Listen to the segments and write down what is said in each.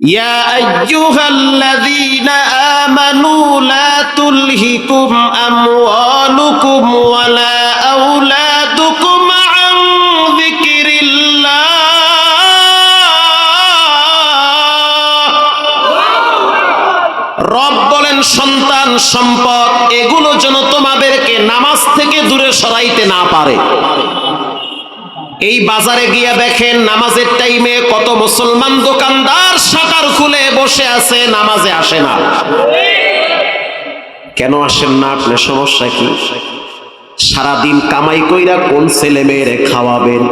يا أيها الذين آمنوا لا تلهكم أموالكم ولا أولادكم عن ذكر الله রব বলেন সন্তান সম্পদ এগুলো যেন তোমাদেরকে নামাজ থেকে দূরে সরাইতে না পারে এই বাজারে গিয়ে দেখেন নামাজের টাইমে কত মুসলমান দোকানদার শাটার খুলে বসে আছে, নামাজে আসে না। কেন আসেন না? আপনার সমস্যা কি? সারাদিন কামাই কইরা কোন ছেলে মেয়েরে খাওয়াবেন?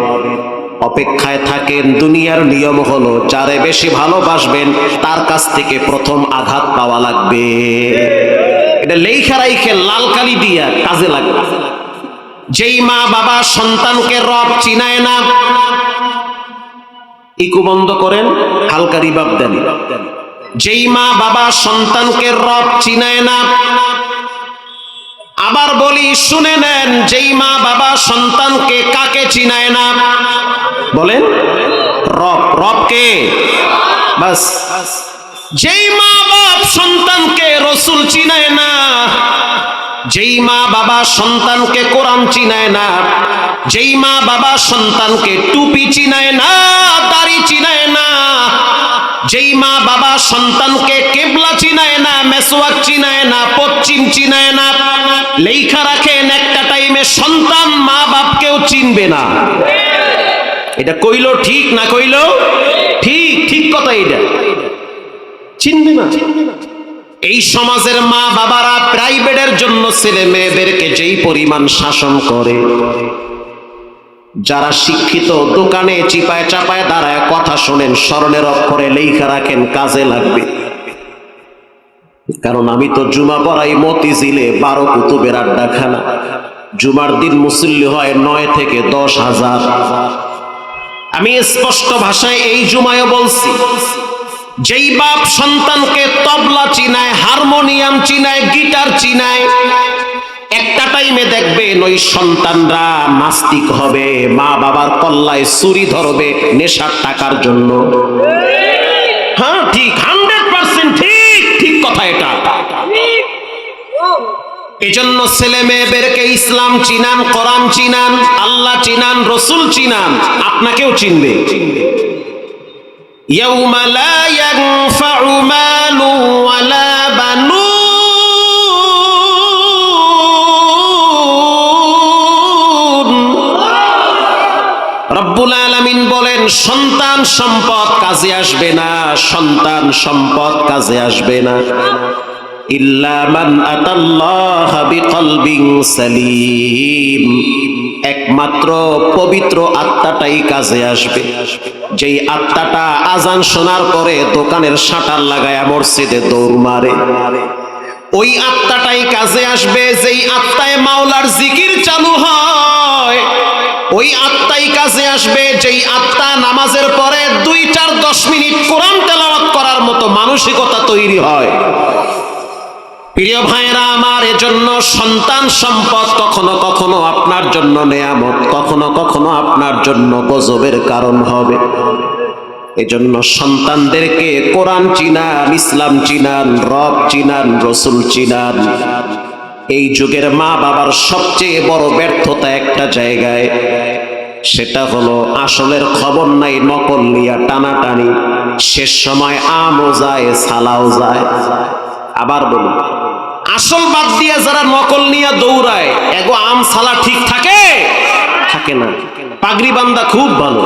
অপেক্ষায় থাকেন, দুনিয়ার নিয়ম হলো যারে বেশি ভালোবাসবেন, তার কাছ থেকে প্রথম আঘাত পাওয়া লাগবে। এটা লেখা রাইখে লাল কালি দিয়া কাজে লাগবে। যেই মা বাবা সন্তানকে রব চিনায় না, ইকু বন্ধ করেন, হালকা রিবাব দেন। যেই মা বাবা সন্তানকে রব চিনায় না, আবার বলি, শুনে নেন, যেই মা বাবা সন্তানকে কাকে চিনায় না? বলেন, রব রবকে বাস, যেই মা বাপ সন্তানকে রসুল চিনায় না যেই মা বাবা সন্তানকে কোরআন চিনায় না, যেই মা বাবা সন্তানকে টুপি চিনায় না, দাড়ি চিনায় না, যেই মা বাবা সন্তানকে কেবলা চিনায় না মেসোয়াক চিনায় না, পশ্চিম চিনায় না লেখা রাখেন একটা টাইমে সন্তান মা বাপকেও চিনবে না। এটা কইল ঠিক না কইল? ঠিক ঠিক কথা এটা চিনবে না? এই সমাজের মা বাবারা প্রাইভেটের জন্য ছেলে মেয়েদেরকে যেই পরিমাণ শাসন করে, যারা শিক্ষিত, দোকানে চিপায় চাপায় দাঁড়ায়, কথা শোনেন স্মরণের অক্ষরে লেখা রাখেন, কাজে লাগবে। কারণ আমি তো জুমা পড়াই মতিঝিলে, বারো কুতুবের আড্ডা আড্ডাখানা। জুমার দিন মুসল্লি হয় নয় থেকে দশ হাজার। আমি স্পষ্ট ভাষায় এই জুমায় বলছি যেই বাপ সন্তানকে তবলা চিনায়, হারমোনিয়াম চিনায়, গিটার চিনায়, একটা টাইমে দেখবেন ওই সন্তানরা নাস্তিক হবে, মা বাবার কল্লায় চুরি ধরবে নেশার টাকার জন্য। হ্যাঁ ঠিক, হান্ড্রেড পার্সেন্ট ঠিক ঠিক কথা এটা। এজন্য ছেলে মেয়েদেরকে ইসলাম চিনান, কোরআন চিনান, আল্লাহ চিনান, রসুল চিনান, আপনাকেও চিনবে। يوم لا ينفع مال ولا بنون রব্বুল আলামিন বলেন সন্তান সম্পদ কাজে আসবে না সন্তান সম্পদ কাজে আসবে না ইল্লা মান আতাল্লাহ বিকলবিন সালিম একমাত্র পবিত্র আত্মাটাই কাজে আসবে। যেই আত্মাটা আজান শোনার পরে দোকানের শাটার লাগায় মসজিদে দৌড় মারে। ওই আত্মাটাই কাজে আসবে, যেই আত্মায় মাওলার জিকির চালু হয়। ওই আত্মাই কাজে আসবে, যেই আত্মা নামাজের পরে দুই চার দশ মিনিট কোরআন তেলাওয়াত করার মতো মানসিকতা তৈরি হয়। প্রিয় ভাইরা আমার এজন্য সন্তান সম্পদ কখনো কখনো আপনার জন্য নেয়ামত, কখনো কখনো আপনার জন্য গজবের কারণ হবে। এজন্য সন্তানদেরকে কোরআন চিনান, ইসলাম চিনান, রব চিনান, রসুল চিনান। এই যুগের মা বাবার সবচেয়ে বড় ব্যর্থতা একটা জায়গায়, সেটা হলো আসলের খবর নাই, নকল নিয়া টানাটানি। শেষ সময় আমও যায়, সালাও যায়। আবার বলুন আসল বাদ দিয়া যারা নকল নিয়ে দৌড়ায়, এগো আম সালা ঠিক থাকে? থাকে না। পাগড়ি বান্দা খুব ভালো।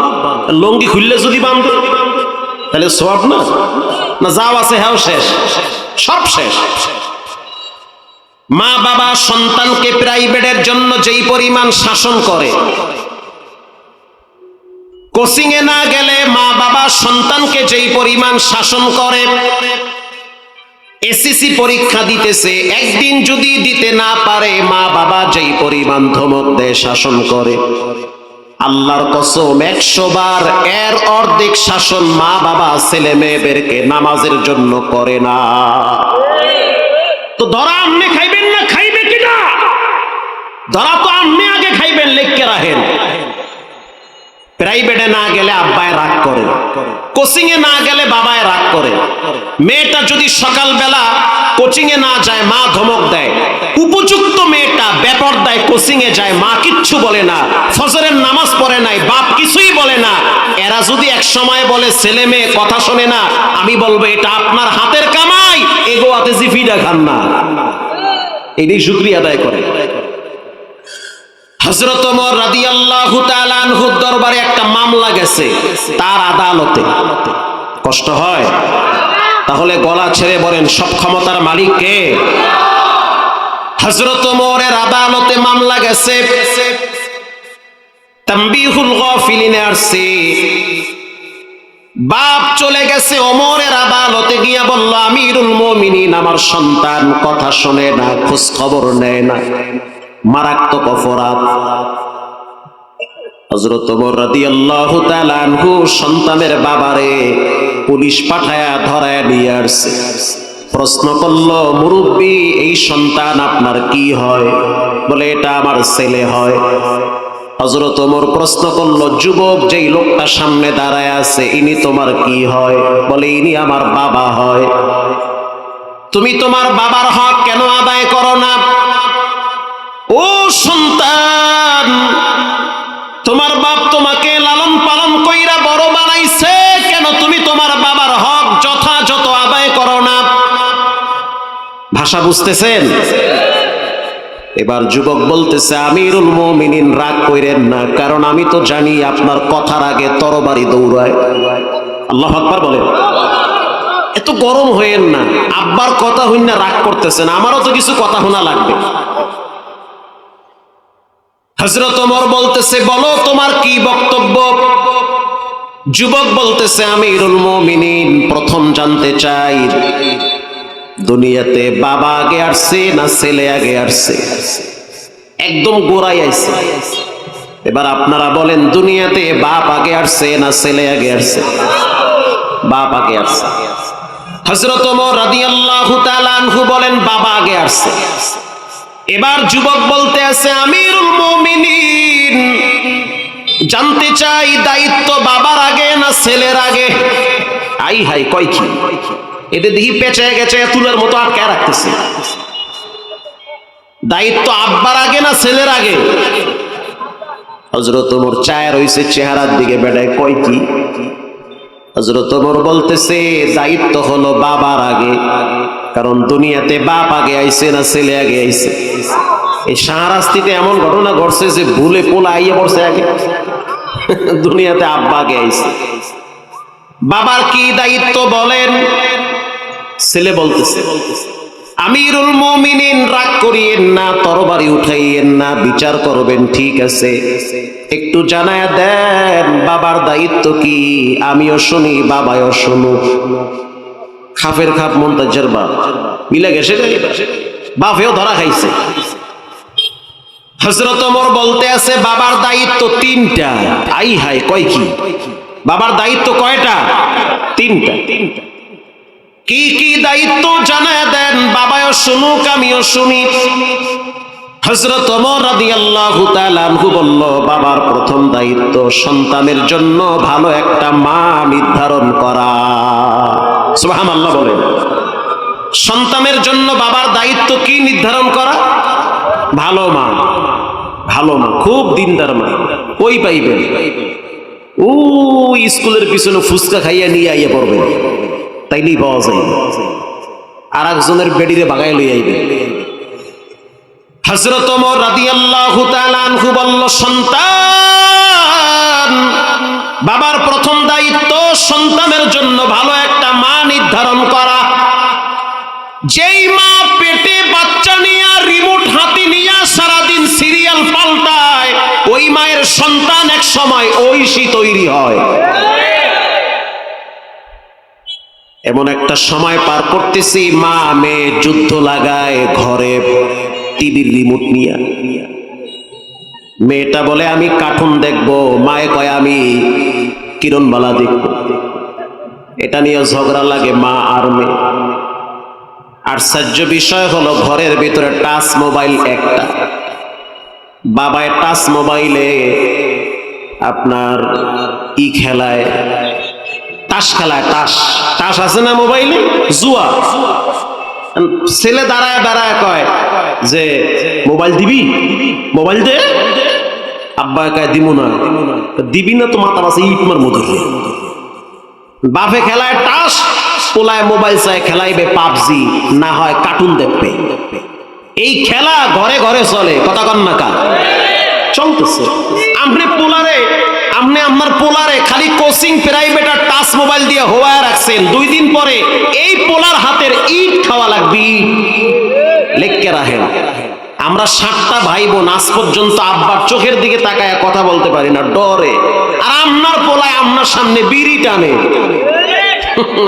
লঙ্গি খুললে যদি বান্ধ তাহলে সব না? না যাও আছে হ্যাঁ শেষ। সব শেষ। মা বাবা সন্তানকে প্রাইভেটের জন্য যেই পরিমাণ শাসন করে কোচিং এ না গেলে মা বাবা সন্তানকে যেই পরিমাণ শাসন করে এসএসসি পরীক্ষা দিতেছে। একদিন যদি দিতে না পারে, মা বাবা যেই পরিমাণ ধমক দেয়, শাসন করে। আল্লাহর কসম, একশো বার এর অর্ধেক শাসন মা বাবা ছেলে মেয়েদেরকে নামাজের জন্য করে না। তো ধরা আমনে খাইবেন না, খাইবে কিনা? ধরা তো আমনে আগে খাইবেন, লেখকে রাখেন। প্রাইভেটে না গেলে আব্বায় রাগ করে। কোচিং এ না গেলে বাবায় রাগ করে। মেয়েটা যদি সকালবেলা কোচিং এ না যায়, মা ধমক দেয়। উপযুক্ত মেয়েটা ব্যাপার দেয় কোচিং এ যায়, মা কিচ্ছু বলে না। ফজরের নামাজ পড়ে নাই, বাপ কিছুই বলে না। এরা যদি এক সময় বলে, ছেলে মেয়ে, কথা শোনে না, আমি বলব, এটা আপনার হাতের কামাই এগো হাতে জিফিটা খান না। এটাই শুক্রিয়া আদায় করে। হজরত ওমর রাদিয়াল্লাহু দরবারে একটা মামলা গেছে, তার আদালতে। কষ্ট হয়? তাহলে গলা ছেড়ে বলেন, সব ক্ষমতার মালিক কে? হজরত ওমরের আদালতে মামলা গেছে। তাম্বিহুল গাফিলিনে বাপ চলে গেছে ওমরের আদালতে, গিয়া বলল, আমিরুল মুমিনিন, আমার সন্তান, কথা শোনে না, খোঁজ খবর নেয় না। মারাত্মক অপরাধ। সন্তান আপনার কি হয়? বলে, এটা আমার ছেলে হয়। হজরত প্রশ্ন করল, যুবক, যেই লোকটা সামনে দাঁড়ায় আছে, ইনি তোমার কি হয়? বলে, ইনি আমার বাবা হয়। তুমি তোমার বাবার হক কেন আদায় করো না? ও সন্তান, তোমার বাপ তোমাকে লালন পালন কইরা বড় বানাইছে, কেন তুমি তোমার বাবার হক যথাযথ আদায় করো না? ভাষা বুঝতেছেন? এবার যুবক বলতেছে, আমিরুল মুমিনিন, রাগ কইরেন না, কারণ আমি তো জানি আপনার কথার আগে তরবারি দৌড়ায়। আল্লাহ আকবার বলেন। এত গরম হইেন না, আব্বার কথা হইন না, রাগ করতেছেন, আমারও তো কিছু কথা শোনা লাগবে। হজরত ওমর বলতেছে, বলো, তোমার কি বক্তব্য? যুবক বলতেছে, আমিরুল মুমিনিন, প্রথম জানতে চাই, দুনিয়াতে বাবা আগে আসছে না ছেলে আগে আসছে? একদম গোড়াই আইছে। এবার আপনারা বলেন, দুনিয়াতে বাপ আগে আসছে না ছেলে আগে আসছে? বাপ আগে আসছে। হজরত ওমর রাদিয়াল্লাহু তাআলা বলেন, বাবা আগে আসছে। এবার যুবক বলতে আছে, আমিরুল মুমিনিন, জানতে চাই দায়িত্ব বাবার আগে না ছেলের আগে? আই হাই কয় কি? এদের দেখি পেঁচে গেছে, তুলার মতো আটকে রাখতেছে। দায়িত্ব আব্বার আগে না ছেলের আগে? হজরত ওমর চায় রইছে চেহারার দিকে বেড়ায়, কয় কি? হজরত ওমর বলতেছে, দায়িত্ব হলো বাবার আগে। কারণ দুনিয়াতে বাপ আগে আইছে না ছেলে আগে আইছে। এই শাহরাস্তিতে এমন ঘটনা ঘটছে যে ভুলে পোলা আইয়ে পড়ছে আগে। দুনিয়াতে আব্বা আগে আইছে। বাবার কি দায়িত্ব বলেন? ছেলে বলতেছে, আমিরুল মুমিনিন, রাগ করিয়েন না, তরবারি উঠাইয়েন না, বিচার করবেন, ঠিক আছে। একটু জানায় দেন, বাবার দায়িত্ব কি? আমিও শুনি বাবাও শুনু খাফের খাপ মন্তাজের বাপ। মিলে গেছে? বাপেও ধরা খাইছে। হজরত বলতে আছে, বাবার দায়িত্ব তিনটা। আই হাই কয় কি? বাবার দায়িত্ব কয়টা? তিনটা। কি কি দায়িত্ব জানায় দেন? বাবাও শুনুক, আমিও শুনি। হজরত বলল, বাবার প্রথম দায়িত্ব সন্তানের জন্য ভালো একটা মা নির্ধারণ করা। সোহাম আল্লাহ বলেন। সন্তানের জন্য বাবার দায়িত্ব কি নির্ধারণ করা? ভালো মা ভালো মা, খুব দিনদার মা। ওই পাইবেন? ও স্কুলের পিছনে ফুচকা খাইয়া নিয়ে আইয়া পড়বেন। তাইলেই পাওয়া যায়। আর একজনের বেডিরে বাগায় লই আইবে হজরত সন্তান, বাবার প্রথম দায়িত্ব সন্তানের জন্য ভালো একটা মা নির্ধারণ করা। যেই মা পেটে বাচ্চা নিয়ে রিমোট হাতি নিয়ে সারাদিন সিরিয়াল পাল্টায়, ওই মায়ের সন্তান এক সময় ঐশী তৈরি হয়। এমন একটা সময় পার করতেছি, মা মেয়ে যুদ্ধ লাগায় ঘরে টিভির রিমোট নিয়ে। মেয়েটা বলে, আমি কার্টুন দেখব। মায়ে কয়, আমি কিরণবালা দেখব। এটা নিয়ে ঝগড়া লাগে মা আর মেয়ে। আশ্চর্য বিষয় হলো, ঘরের ভিতরে টাচ মোবাইল একটা। বাবায় টাচ মোবাইলে আপনার ই খেলায়, তাস খেলায়, তাস। তাস আছে না মোবাইলে? জুয়া। ছেলে দাঁড়ায় দাঁড়ায় কয়, যে মোবাইল দিবি? মোবাইল দে? আব্বা কয় দিব না। দিবি না তো মাথা বাসে ইট মার মধুর বাপে খেলায় টাস, পোলায় মোবাইল চায় খেলাইবে পাবজি, না হয় কার্টুন দেখবে। এই খেলা ঘরে ঘরে চলে, কথা কন না কা চলতেছে। আপনি পোলারে আপনি আমার পোলারে খালি কোচিং প্রাইভেট আর টাচ মোবাইল দিয়ে হোয়া রাখছেন। দুই দিন পরে এই পোলার হাতের ইট খাওয়া লাগবি। লেখকে রাখেন? আমরা সাতটা ভাই বোন আজ পর্যন্ত আব্বার চোখের দিকে তাকায় কথা বলতে পারি না, ডরে। আর আপনার পোলায় আপনার সামনে বিড়ি টানে।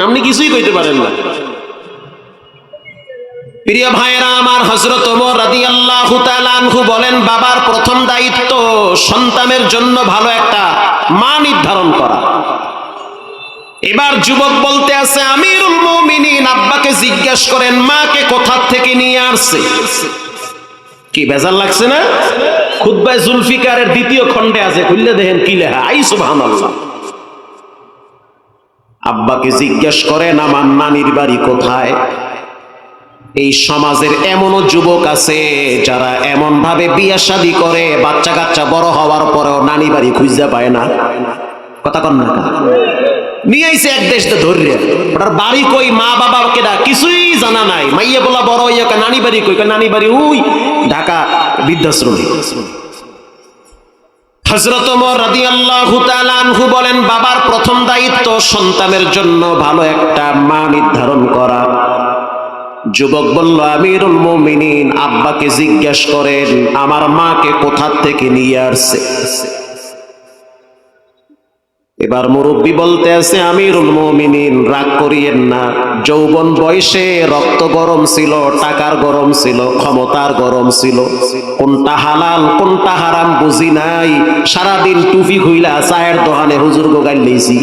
আপনি কিছুই কইতে পারেন না। প্রিয় ভাইরা আমার হজরত ওমর রাদিয়াল্লাহু তাআলা আনহু বলেন, বাবার প্রথম দায়িত্ব সন্তানের জন্য ভালো একটা মা নির্ধারণ করা। এবার যুবক বলতে আছে, আমিরুল মুমিনিন, আব্বাকে জিজ্ঞেস করেন, মাকে কোথা থেকে নিয়ে আসছে? কি বেজার লাগছে না? খুদ্বায় জুলফিকারের দ্বিতীয় খণ্ডে আছে, খুললে দেখেন কি লেখা। আই সুবহানাল্লাহ। আব্বাকে জিজ্ঞেস করেন, আমার নানির বাড়ি কোথায়? এই সমাজের এমনও যুবক আছে যারা এমন ভাবে বিয়া শাদি করে বাচ্চা কাচ্চা বড় হওয়ার পরেও নানি বাড়ি খুঁজতে পায় না। কথা কন না নিয়ে আইছে এক দেশ ধরে ওটার বাড়ি কই, মা বাবা কেডা? কিছুই জানা নাই। মাইয়া বলা বড় হইয়া নানি বাড়ি কই? নানি বাড়ি উই ঢাকা বৃদ্ধাশ্রমে। বলেন, বাবার প্রথম দায়িত্ব সন্তানের জন্য ভালো একটা মা নির্ধারণ করা। যুবক বলল, আমিরুল মুমিনিন, আব্বাকে জিজ্ঞেস করেন, আমার মাকে কোথা থেকে নিয়ে আসছে? এবার মুরব্বী বলতে আছে, আমিরুল মুমিনিন, রাগ করিয়েন না। যৌবন বয়সে রক্ত গরম ছিল, টাকার গরম ছিল, ক্ষমতার গরম ছিল। কোনটা হালাল, কোনটা হারাম বুঝি নাই। সারাদিন টুপি খুইলা চায়ের দোকানে হুজুর গোগাইল লইছি।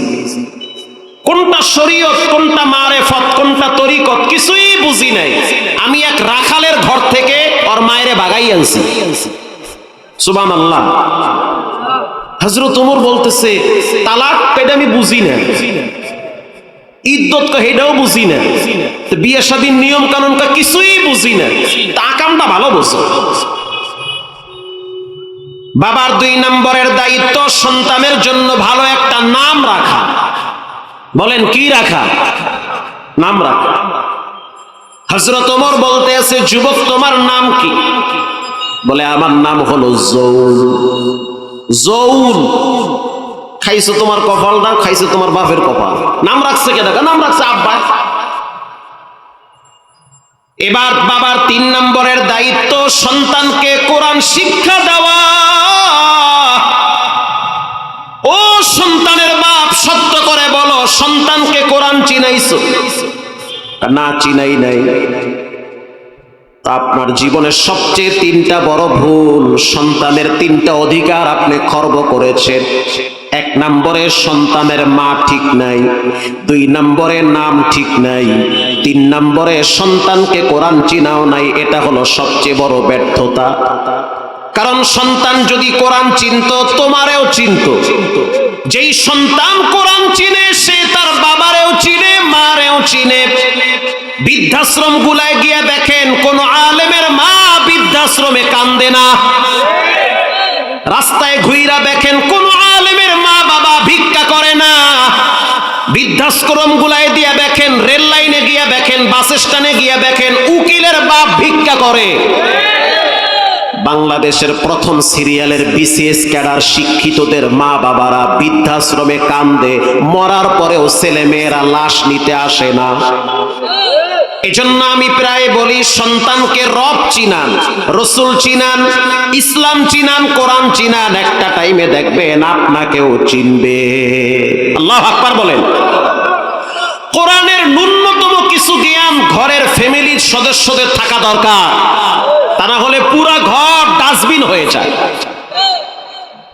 কোনটা শরীয়ত, কোনটা মারেফত, কোনটা তরিকত, কিছুই বুঝি নাই। আমি এক রাখালের ঘর থেকে ওর মায়েরে বাগাই আনছি। সুবান আল্লাহ হজরত উমর বলতেছে, তালাক পেটে আমি বুঝি না। ইদ্যত হেটাও বুঝি না। বিয়ে স্বাধীন নিয়ম কানুন কিছুই বুঝি না। তা কামটা ভালো বুঝো। বাবার দুই নম্বরের দায়িত্ব সন্তানের জন্য ভালো একটা নাম রাখা। বলেন, কি রাখা? নাম রাখা। হজরত ওমর বলতে আছে, যুবক, তোমার নাম কি? বলে, আমার নাম হলো জৌল জৌল খাইছো তোমার কপাল, দাও, খাইছো তোমার বাপের কপাল। নাম রাখছে কে? দেখা, নাম রাখছে আব্বা। এবার বাবার তিন নম্বরের দায়িত্ব, সন্তানকে কোরআন শিক্ষা দেওয়া ও সন্তানের বাপ সত্য করে বলো, সন্তানকে কোরআন চিনাইছো? না, চিনাই নাই। আপনার জীবনের সবচেয়ে তিনটা বড় ভুল, সন্তানের তিনটা অধিকার আপনি খর্ব করেছেন। এক নম্বরে, সন্তানের মা ঠিক নাই। দুই নম্বরে, নাম ঠিক নাই। তিন নম্বরে, সন্তানকে কোরআন চিনাও নাই, এটা হলো সবচেয়ে বড় ব্যর্থতা। কারণ সন্তান যদি কোরআন চিনত, তোমারেও চিনত। যেই সন্তান কোরআন চিনে, সে তার বাবারেও চিনে, মারেও চিনে। বৃদ্ধাশ্রম গুলায় গিয়ে দেখেন, কোন আলেমের মা বৃদ্ধাশ্রমে কান্দে না। রাস্তায় ঘুইরা দেখেন, কোন আলেমের মা বাবা ভিক্ষা করে না। বৃদ্ধাশ্রম গুলায় দিয়ে দেখেন, রেল লাইনে গিয়ে দেখেন, বাস স্ট্যান্ডে গিয়ে দেখেন, উকিলের বাপ ভিক্ষা করে। বাংলাদেশের প্রথম সিরিয়ালের বিসিএস ক্যাডার শিক্ষিতদের মা বাবারা বৃদ্ধাশ্রমে কান্দে, মরার পরেও ছেলে মেয়েরা লাশ নিতে আসে না। এজন্য আমি প্রায় বলি, সন্তানকে রব চিনান, রসুল চিনান, ইসলাম চিনান, কোরআন চিনান, একটা টাইমে দেখবেন আপনাকেও চিনবে। আল্লাহ আকবার বলেন। কোরআনের ন্যূনতম কিছু জ্ঞান ঘরের ফ্যামিলির সদস্যদের থাকা দরকার। তা না হলে পুরা ঘর ডাস্টবিন হয়ে যায়।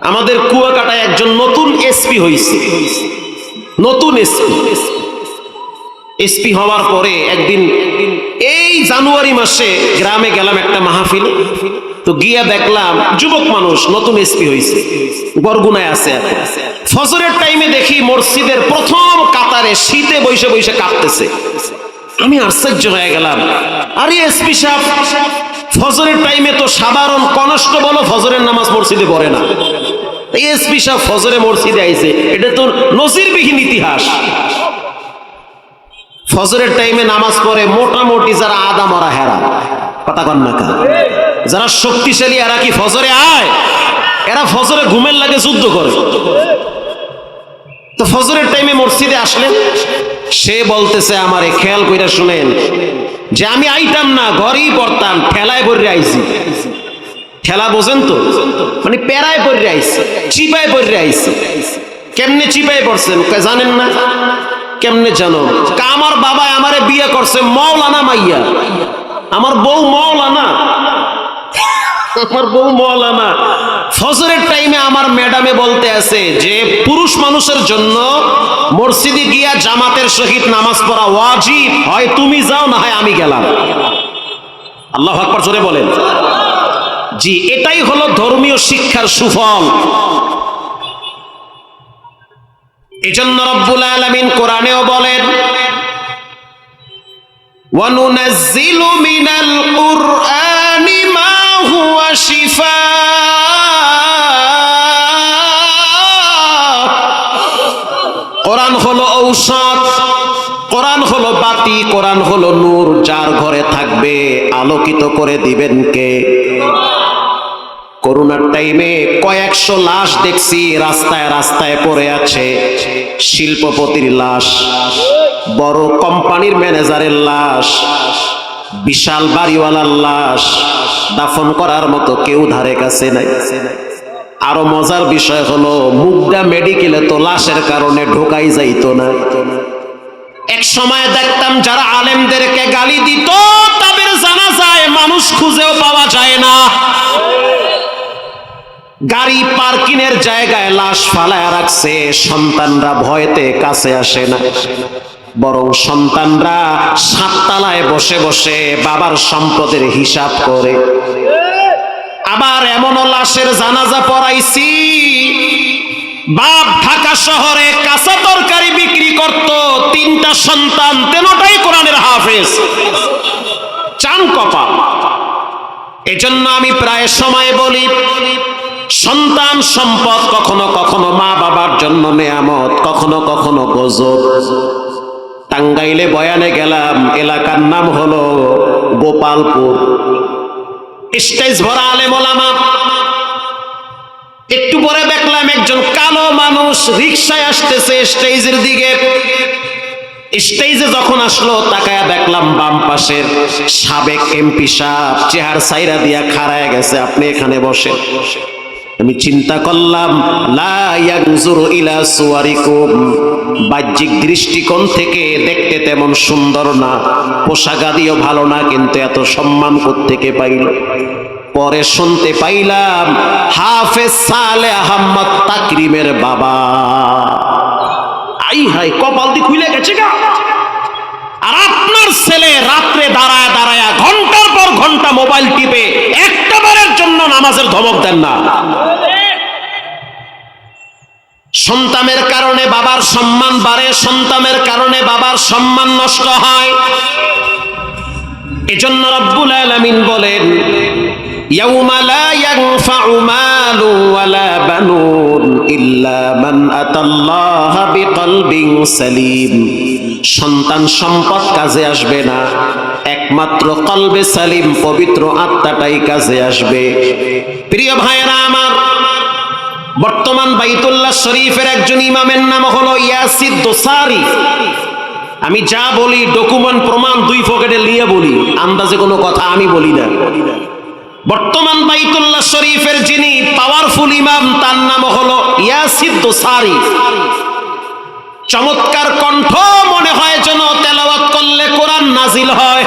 আমাদের কুয়াকাটায় একজন নতুন এসপি হয়েছে নতুন এসপি। এসপি হওয়ার পরে একদিন, এই জানুয়ারি মাসে গ্রামে গেলাম একটা মাহফিল। তো গিয়া দেখলাম যুবক মানুষ নতুন এসপি হয়েছে বরগুনায় আছে। ফজরের টাইমে দেখি মসজিদের প্রথম কাতারে শীতে বসে বসে কাঁপতেছে আমি আশ্চর্য হয়ে গেলাম। আরে এসপি সাহেব ফজরের টাইমে তো সাধারণ কনস্টেবলও ফজরের নামাজ মসজিদে পড়ে না। এসপি সাহেব ফজরে মসজিদে আইছে, এটা তো নজিরবিহীন ইতিহাস। ফজরের টাইমে নামাজ পড়ে মোটামুটি যারা আদা মরা হেরা, কথা কন না কা? যারা শক্তিশালী, এরা কি ফজরে আয়? এরা ফজরে ঘুমের লাগে যুদ্ধ করে। তো ফজরের টাইমে মসজিদে আসলেন, সে বলতেছে আমারে, খেয়াল কইরা শুনেন যে আমি আইতাম না, ঘরেই পড়তাম, ঠেলায় পড়ে আইছি। ঠেলা বোঝেন তো? মানে প্যারায় পড়ে আইছি, চিপায় পড়ে আইছি। কেমনে চিপায় পড়ছেন? জানেন না? কেমনে জানো? আমার বাবা আমারে বিয়ে করছে, মৌলানা মাইয়া। আমার বউ মৌলানা। আমার বউ মৌলানা। ফজরের টাইমে আমার ম্যাডামে বলতে আছে যে, পুরুষ মানুষের জন্য মসজিদে গিয়া জামাতের সহিত নামাজ পড়া ওয়াজিব। হয় তুমি যাও, না হয় আমি গেলাম। আল্লাহ আকবর জোরে বলেন। জি, এটাই হলো ধর্মীয় শিক্ষার সুফল। এজন্য রব্বুল আলামিন কোরআনেও বলেন, ওয়ানুনাজ্জিলু মিনাল কুরআন কোরআন হলো ঔষধ, কোরআন হলো বাতি, কোরআন হলো নূর, যার ঘরে থাকবে, আলোকিত করে দিবেন কে? করোনার টাইমে কয়েকশো লাশ দেখছি, রাস্তায় রাস্তায় পড়ে আছে, শিল্পপতির লাশ, বড় কোম্পানির ম্যানেজারের লাশ বিশাল বাড়িওয়ালার লাশ দাফন করার মতো কেউ ধারে কাছে নাই। আরও মজার বিষয় হলো মুগদা মেডিকেলে তো লাশের কারণে ঢোকাই যাইতো না। এক সময় দেখতাম যারা আলেমদেরকে গালি দিত, তাদের জানা যায় মানুষ খুঁজেও পাওয়া যায় না। গাড়ি পার্কিংয়ের জায়গায় লাশ ফালায় রাখছে, সন্তানরা ভয়তে কাছে আসে না। বরং সন্তানরা সাততলায় বসে বসে বাবার সম্পদের হিসাব করে। আবার এমনও লাশের জানাজা পড়াইছি। বাপ ঢাকা শহরে কাঁচা তরকারি বিক্রি করত, তিনটা সন্তান তেনোটাই কোরআনের হাফেজ। চান কপাল। এজন্য আমি প্রায় সময় বলি, সন্তান সম্পদ কখনো কখনো মা বাবার জন্য নেয়ামত, কখনো কখনো গজব। টাঙ্গাইলে বয়ানে গেলাম, এলাকার নাম হলো গোপালপুর। স্টেজ ভরা আলেম ওলামা। একটু পরে দেখলাম একজন কালো মানুষ রিক্সায় আসতেছে স্টেজের দিকে। স্টেজে যখন আসলো, তাকায়া দেখলাম বাম পাশের সাবেক এমপি সাহেব চেহার সাইরা দিয়া খাড়ায় গেছে। আপনি এখানে বসে আমি চিন্তা করলাম বাহ্যিক দৃষ্টিকোণ থেকে দেখতে তেমন সুন্দর না, পোশাকাদিও ভালো না, কিন্তু এত সম্মান থেকে পাইল? পরে শুনতে পাইলাম, হাফেজ সালে আহম্মদ তাকরিমের বাবা। আই হাই কপাল দি খুলে গেছে গা। আমার ছেলে রাত্রে দাঁড়ায় দাঁড়ায় ঘণ্টার পর ঘণ্টা মোবাইল টিপে একটা বারের জন্য নামাজের ধমক দেন না। সন্তানের কারণে বাবার সম্মান বাড়ে, সন্তানের কারণে বাবার সম্মান নষ্ট হয়। এজন্য রব্বুল আলামিন বলেন, ইয়াউমা লা ইয়ানফাউ মালু ওয়ালা বানুন ইল্লা মান আতাল্লাহা বিকলবিন সালিম। সন্তান সম্পদ কাজে আসবে না। একমাত্র কলবে সালিম পবিত্র আত্মাটাই কাজে আসবে। প্রিয় ভাইয়েরা আমার, বর্তমান বাইতুল্লাহ শরীফের একজন ইমামের নাম হলো ইয়াসিদ দোসারি। আমি যা বলি ডকুমেন্ট প্রমাণ দুই পকেটে নিয়ে বলি। আন্দাজে কোনো কথা আমি বলি না। বর্তমান বাইতুল্লাহ শরীফের যিনি পাওয়ারফুল ইমাম, তার নাম হলো ইয়াসিদ দোসারি। চমৎকার কণ্ঠ মনে হয় যেন তেলাওয়াত করলে কোরআন নাজিল হয়।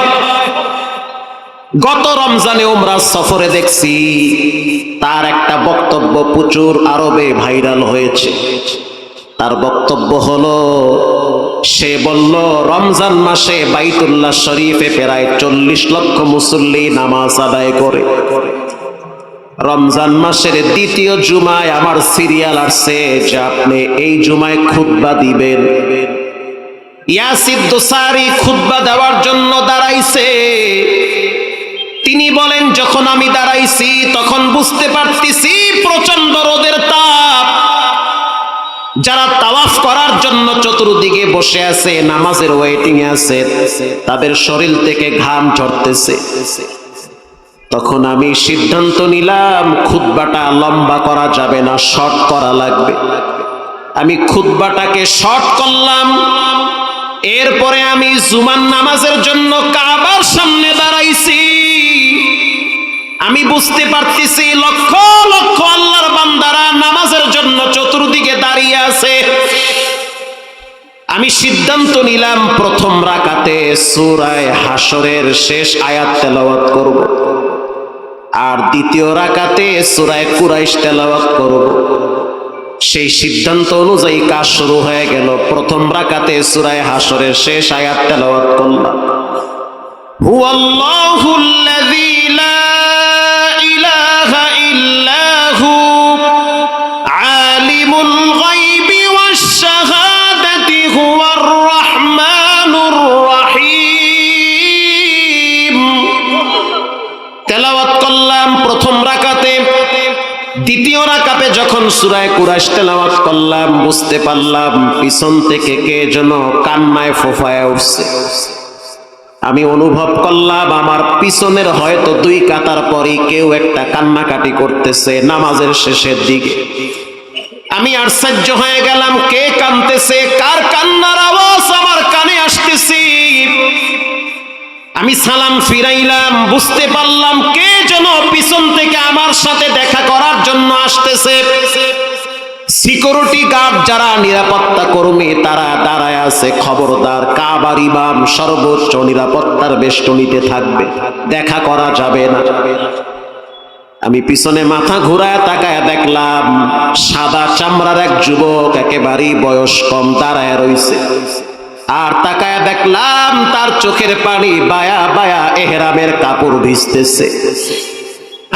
গত রমজানে ওমরা সফরে দেখছি, তার একটা বক্তব্য প্রচুর আরবে ভাইরাল হয়েছে। তার বক্তব্য হলো, সে বলল, রমজান মাসে বাইতুল্লাহ শরীফে প্রায় চল্লিশ লক্ষ মুসল্লি নামাজ আদায় করে। রমজান মাসের দ্বিতীয় জুমায় আমার সিরিয়াল আসছে যে আপনি এই জুমায় খুতবা দিবেন। ইয়াসিদ দোসারি খুতবা দেওয়ার জন্য দাঁড়াইছে। তিনি বলেন, যখন আমি দাঁড়াইছি, তখন বুঝতে পারতেছি প্রচণ্ড রোদের তাপ। যারা তাওয়াফ করার জন্য চতুর্দিকে বসে আছে, নামাজের ওয়েটিং এ আছে, তাদের শরীর থেকে ঘাম ঝরতেছে। তখন আমি সিদ্ধান্ত নিলাম, খুতবাটা লম্বা করা যাবে না শর্ট করা লাগবে। আমি খুতবাটাকে শর্ট করলাম। এরপরে আমি জুমান নামাজের জন্য কাবার সামনে দাঁড়াইছি। আমি বুঝতে পারতেছি, লক্ষ লক্ষ আল্লাহর বান্দারা নামাজের জন্য চতুর্দিকে দাঁড়িয়ে আছে। আমি সিদ্ধান্ত নিলাম, প্রথম রাকাতে সুরায় হাসরের শেষ আয়াত তেলাওয়াত করব। আর দ্বিতীয় রাকাতে সুরায় কুরাইশ তেলাওয়াত করব। সেই সিদ্ধান্ত অনুযায়ী কাজ শুরু হয়ে গেল। প্রথম রাকাতে সুরায় হাসরের শেষ আয়াত তেলাওয়াত করলাম। হুয়াল্লাহুল্লাযী লা ইলাহা ইল্লা হু যখন সুরায় কুরাইশ তেলাওয়াত করলাম, বুঝতে পারলাম পিছন থেকে কে যেন কান্নায় ফোফায় উঠছে। আমি অনুভব করলাম আমার পিছনের হয়তো দুই কাতার পরই কেউ একটা কান্নাকাটি করতেছে নামাজের শেষের দিকে। আমি আশ্চর্য হয়ে গেলাম, কে কানতেছে কার কান্নার আওয়াজ? আমার আমি সালাম ফিরাইলাম, বুঝতে পারলাম কে যেন পিছন থেকে আমার সাথে দেখা করার জন্য আসতেছে। সিকিউরিটি গার্ড যারা নিরাপত্তা কর্মী, তারা দাঁড়ায় আছে, খবরদার, কাবার ইমাম, সর্বোচ্চ নিরাপত্তার বেষ্টনীতে থাকবে। দেখা করা যাবে না। আমি পিছনে মাথা ঘুরায় তাকায় দেখলাম, সাদা চামড়ার এক যুবক একেবারেই বয়স কম দাঁড়ায় রইছে আর তাকায় দেখলাম তার চোখের পানি বায়া বায়া এহরামের কাপড় ভিজতেছে।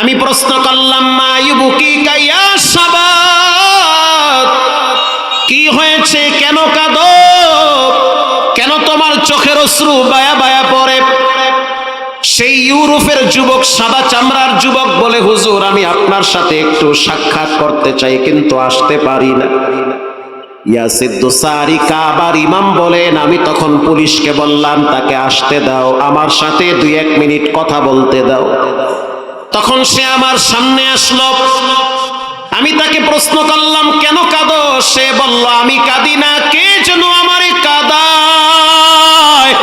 আমি প্রশ্ন করলাম, মা ইবুকি কাইয়া সাবাত? কি হয়েছে? কেন কাঁদো? কেন তোমার চোখের অশ্রু বায়া বায়া পড়ে? সেই ইউরোপের যুবক, সাদা চামড়ার যুবক বলে, হুজুর, আমি আপনার সাথে একটু সাক্ষাৎ করতে চাই, কিন্তু আসতে পারি না। ইয়াসিদ্দুসারি কাবার ইমাম বলেন, আমি তখন পুলিশকে বললাম, তাকে আসতে দাও, আমার সাথে দুই এক মিনিট কথা বলতে দাও। তখন সে আমার সামনে আসলো। আমি তাকে প্রশ্ন করলাম, কেন কাঁদো? সে বলল, আমি কাঁদি না, কে যেন আমারে কাদায়?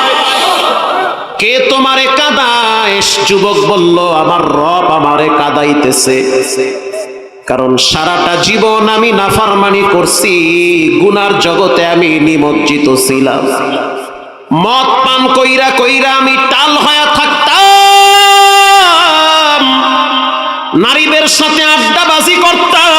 কে তোমারে কাদায়? যুবক বলল, আমার রব আমারে কাদাইতেছে। কারণ সারাটা জীবন আমি নাফারমানি করছি, গুনার জগতে আমি নিমজ্জিত ছিলাম। মদ পান কইরা কইরা আমি টাল হয়ে থাকতাম। নারীদের সাথে আড্ডাবাজি করতাম।